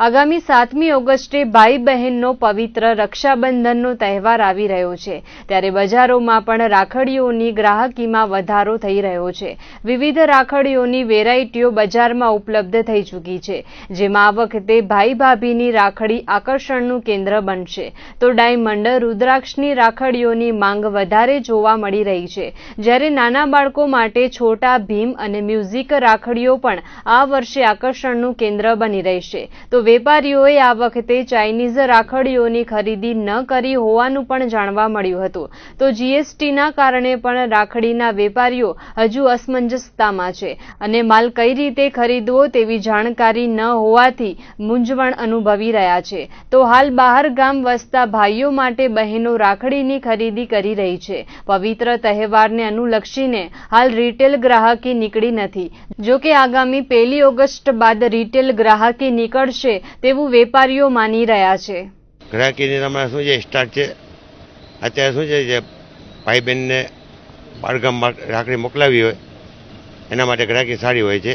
આગામી સાતમી ઓગસ્ટે ભાઈ બહેનનો પવિત્ર રક્ષાબંધનનો તહેવાર આવી રહ્યો છે. ત્યારે બજારોમાં પણ રાખડીઓની ગ્રાહકીમાં વધારો થઈ રહ્યો છે. વિવિધ રાખડીઓની વેરાયટીઓ બજારમાં ઉપલબ્ધ થઈ ચૂકી છે. જેમાં આ વખતે ભાઈ ભાભીની રાખડી આકર્ષણનું કેન્દ્ર બનશે. તો ડાયમંડ, રુદ્રાક્ષની રાખડીઓની માંગ વધારે જોવા મળી રહી છે. જ્યારે નાના બાળકો માટે છોટા ભીમ અને મ્યુઝિક રાખડીઓ પણ આ વર્ષે આકર્ષણનું કેન્દ્ર બની રહેશે. તો વેપારીઓએ આ વખતે ચાઇનીઝ રાખડીઓની ખરીદી ન કરી હોવાનું પણ જાણવા મળ્યું હતું. તો જીએસટીના કારણે પણ રાખડીના વેપારીઓ હજુ અસમંજસતામાં છે અને માલ કઈ રીતે ખરીદવો તેવી જાણકારી ન હોવાથી મૂંઝવણ અનુભવી રહ્યા છે. તો હાલ બહાર ગામ વસતા ભાઈઓ માટે બહેનો રાખડીની ખરીદી કરી રહી છે. પવિત્ર તહેવારને અનુલક્ષીને હાલ રિટેલ ગ્રાહકી નીકળી નથી. જો કે આગામી પહેલી ઓગસ્ટ બાદ રિટેલ ગ્રાહકી નીકળશે તેવું વેપારીઓ માની રહ્યા છે. ગ્રાહકીની હમણાં શું છે સ્ટાર્ટ છે? અત્યારે શું છે જે ભાઈ બહેનને બાળગામમાં રાખડી મોકલાવી હોય, એના માટે ગ્રાહકી સારી હોય છે.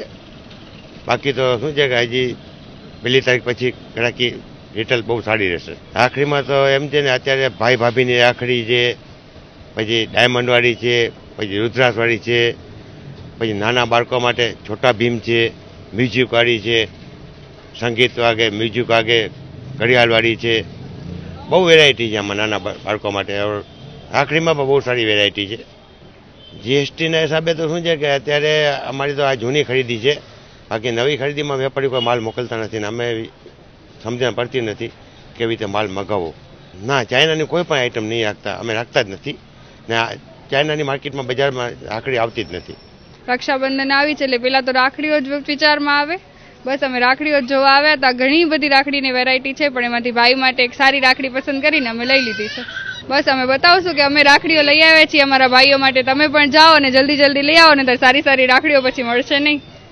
બાકી તો શું છે કે હજી પહેલી તારીખ પછી ગ્રાહકી રિટેલ બહુ સારી રહેશે. રાખડીમાં તો એમ છે ને અત્યારે ભાઈ ભાભીની રાખડી છે, પછી ડાયમંડવાળી છે, પછી રુદ્રાસવાળી છે, પછી નાના બાળકો માટે છોટા ભીમ છે મ્યુઝિકવાળી છે સંગીત વાગે મ્યુઝિક વાગે, ઘડિયાળવાળી છે. બહુ વેરાયટી છે આમાં નાના બાળકો માટે. રાખડીમાં પણ બહુ સારી વેરાયટી છે. જીએસટીના હિસાબે તો શું છે કે અત્યારે અમારી તો આ જૂની ખરીદી છે. બાકી નવી ખરીદીમાં વેપારી કોઈ માલ મોકલતા નથી ને અમે સમજણ પડતી નથી કેવી રીતે માલ મગાવવો. ના, ચાઇનાની કોઈ પણ આઈટમ નહીં રાખતા. અમે રાખતા જ નથી. ને ચાઇનાની માર્કેટમાં બજારમાં રાખડી આવતી જ નથી. રક્ષાબંધન આવી છે એટલે પેલા તો રાખડીઓ જ વિચારમાં આવે. બસ અમે રાખડીઓ જોવા આવ્યા હતા. ઘણી બધી રાખડીની વેરાયટી છે, પણ એમાંથી ભાઈ માટે એક સારી રાખડી પસંદ કરીને અમે લઈ લીધી છે. બસ અમે બતાવશું કે અમે રાખડીઓ લઈ આવ્યા છીએ અમારા ભાઈઓ માટે. તમે પણ જાઓ અને જલ્દી જલ્દી લઈ આવો ને તો સારી સારી રાખડીઓ પછી મળશે નહીં.